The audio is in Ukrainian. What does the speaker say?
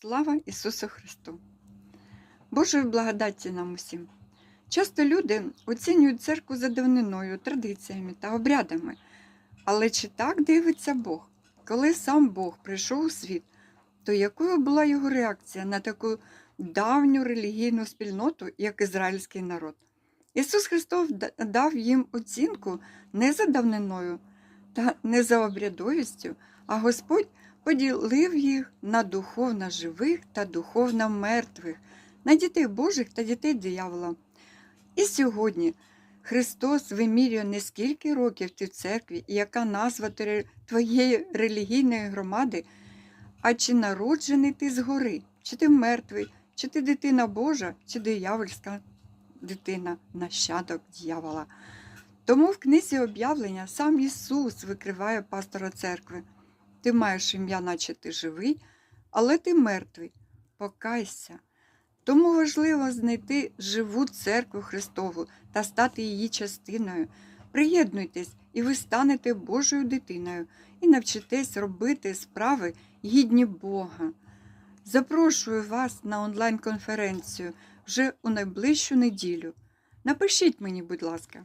Слава Ісусу Христу! Божої благодаті нам усім! Часто люди оцінюють церкву за давниною, традиціями та обрядами. Але чи так дивиться Бог? Коли сам Бог прийшов у світ, то якою була його реакція на таку давню релігійну спільноту, як ізраїльський народ? Ісус Христос дав їм оцінку не за давниною та не за обрядовістю, а Господь поділив їх на духовно живих та духовно мертвих, на дітей Божих та дітей диявола. І сьогодні Христос вимірює не скільки років ти в церкві і яка назва твоєї релігійної громади, а чи народжений ти згори, чи ти мертвий, чи ти дитина Божа, чи диявольська дитина, нащадок дьявола. Тому в книзі об'явлення сам Ісус викриває пастора церкви. Ти маєш ім'я, наче ти живий, але ти мертвий. Покайся. Тому важливо знайти живу церкву Христову та стати її частиною. Приєднуйтесь, і ви станете Божою дитиною і навчитесь робити справи гідні Бога. Запрошую вас на онлайн-конференцію вже у найближчу неділю. Напишіть мені, будь ласка.